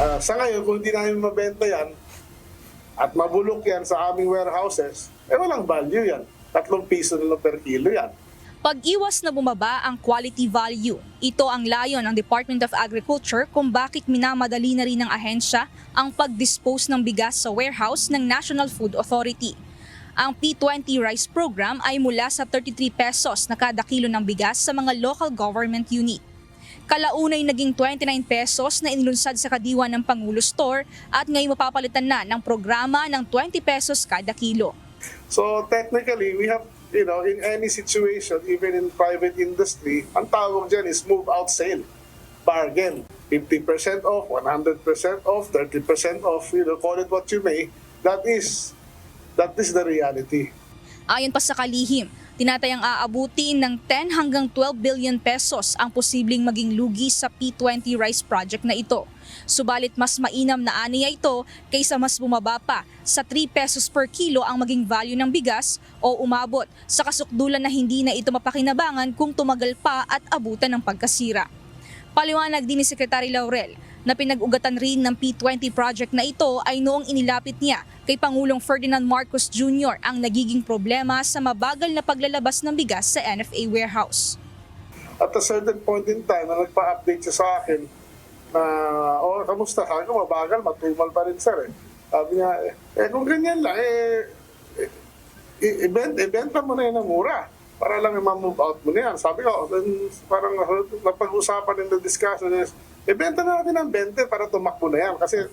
Ah, sa ngayon, kung hindi namin mabenta yan at mabulok yan sa aming warehouses, eh walang value yan. Tatlong piso na per kilo yan. Pag-iwas na bumaba ang quality value, ito ang layon ng Department of Agriculture kung bakit minamadali na rin ng ahensya ang pag-dispose ng bigas sa warehouse ng National Food Authority. Ang P20 Rice Program ay mula sa 33 pesos na kada kilo ng bigas sa mga local government unit. Kalaunay naging 29 pesos na inlunsad sa kadiwa ng Pangulo Store at ngayon mapapalitan na ng programa ng 20 pesos kada kilo. So technically, we have, you know, in any situation, even in private industry, ang tawag dyan is move out sale. Bargain. 50% off, 100% off, 30% off, you know, call it what you may. That is, that is the reality. Ayon pa sa kalihim, tinatayang aabuti ng 10 hanggang 12 billion pesos ang posibleng maging lugi sa P20 rice project na ito. Subalit mas mainam na aniya ito kaysa mas bumaba pa sa 3 pesos per kilo ang maging value ng bigas o umabot sa kasukdulan na hindi na ito mapakinabangan kung tumagal pa at abutan ng pagkasira. Paliwanag din ni Secretary Laurel na pinag-ugatan rin ng P20 project na ito ay noong inilapit niya kay Pangulong Ferdinand Marcos Jr. ang nagiging problema sa mabagal na paglalabas ng bigas sa NFA warehouse. At a certain point in time, na nagpa-update siya sa akin na, oh, kamusta? Sabi ko, mabagal, matumal pa rin, sir. Eh. Sabi niya, eh, kung ganyan lang, eh, eh, i- ibent, ibenta mo na yan ng mura para lang i-move out mo na yan. Sabi ko, parang napag-usapan in the discussion is, ibenta na natin ng 20 para tumakbo na yan. Kasi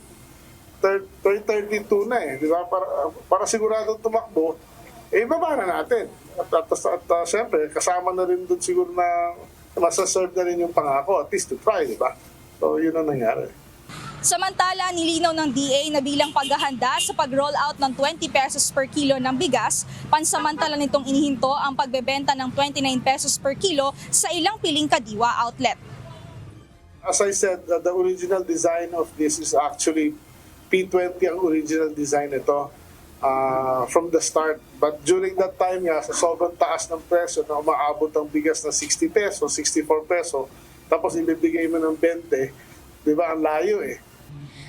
thir- 32 na eh, di ba? Para, para sigurado tumakbo, eh, ibaba na natin. At, at, at, at uh, syempre, kasama na rin doon siguro na masaserve na rin yung pangako, at least to try, di ba? So, yun ang nangyari. Samantala, nilinaw ng DA na bilang paghahanda sa pag-roll out ng 20 pesos per kilo ng bigas, pansamantala nitong inihinto ang pagbebenta ng 29 pesos per kilo sa ilang piling kadiwa outlet. As I said, the original design of this is actually P20 ang original design ito uh, from the start. But during that time nga, sa sobrang taas ng presyo na umaabot ang bigas na 60 peso, 64 peso, tapos ibibigay mo ng 20, di ba, ang layo eh.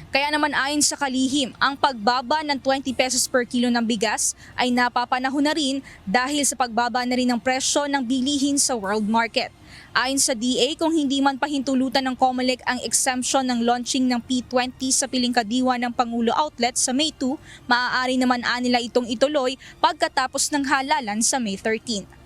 Kaya naman ayon sa kalihim, ang pagbaba ng 20 pesos per kilo ng bigas ay napapanahon na rin dahil sa pagbaba na rin ng presyo ng bilihin sa world market. Ayon sa DA, kung hindi man pahintulutan ng COMELEC ang exemption ng launching ng P20 sa piling kadiwa ng Pangulo Outlet sa May 2, maaari naman anila itong ituloy pagkatapos ng halalan sa May 13.